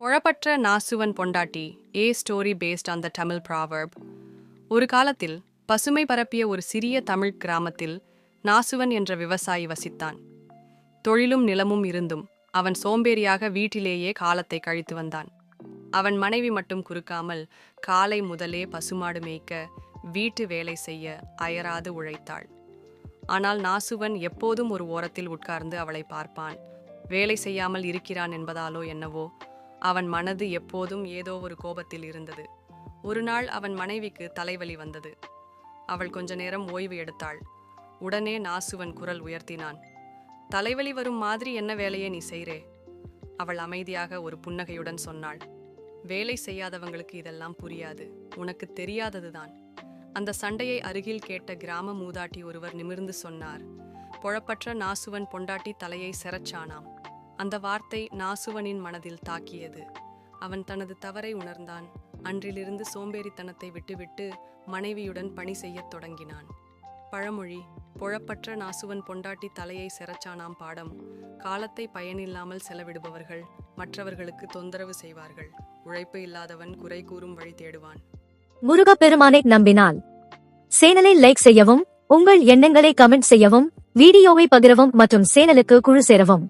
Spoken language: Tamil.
உழப்பற்ற நாசுவன் பொண்டாட்டி a story based on the Tamil proverb ஒரு காலத்தில் பசுமை பரப்பிய ஒரு சிறிய தமிழ் கிராமத்தில் நாசுவன் என்ற விவசாயி வசித்தான். தொழிலும் நிலமும் இருந்தும் அவன் சோம்பேறியாக வீட்டிலேயே காலத்தை கழித்து வந்தான். அவன் மனைவி மட்டும் குறுக்காமல் காலை முதலே பசுமாடு மேய்க்க வீட்டு வேலை செய்ய அயராது உழைத்தாள். ஆனால் நாசுவன் எப்போதும் ஒரு ஓரத்தில் உட்கார்ந்து அவளை பார்ப்பான். வேலை செய்யாமல் இருக்கிறான் என்பதாலோ என்னவோ அவன் மனது எப்போதும் ஏதோ ஒரு கோபத்தில் இருந்தது. ஒரு நாள் அவன் மனைவிக்கு தலைவலி வந்தது. அவள் கொஞ்ச நேரம் ஓய்வு எடுத்தாள். உடனே நாசுவன் குரல் உயர்த்தினான். தலைவலி வரும் மாதிரி என்ன வேலையை நீ செய்றே? அவள் அமைதியாக ஒரு புன்னகையுடன் சொன்னாள். வேலை செய்யாதவங்களுக்கு இதெல்லாம் புரியாது. உனக்கு தெரியாததுதான். அந்த சண்டையை அருகில் கேட்ட கிராம மூதாட்டி ஒருவர் நிமிர்ந்து சொன்னார். பொழப்பற்ற நாசுவன் பொண்டாட்டி தலையை செரச்சானாம் அந்த வார்த்தை நாசுவனின் மனதில் தாக்கியது. அவன் தனது தவறை உணர்ந்தான். அன்றிலிருந்து சோம்பேறித்தனத்தை விட்டுவிட்டு மனைவியுடன் பணி செய்யத் தொடங்கினான். பழமொழி புழப்பற்ற நாசுவன் பொண்டாட்டி தலையை செரச்சானாம் பாடம். காலத்தை பயனில்லாமல் செலவிடுபவர்கள் மற்றவர்களுக்கு தொந்தரவு செய்வார்கள். உழைப்பு இல்லாதவன் குறை கூறும் வழி தேடுவான். முருகப்பெருமானை நம்பினால். சேனலை லைக் செய்யவும் உங்கள் எண்ணங்களை கமெண்ட் செய்யவும் வீடியோவை பகிரவும் மற்றும் சேனலுக்கு குழு சேரவும்.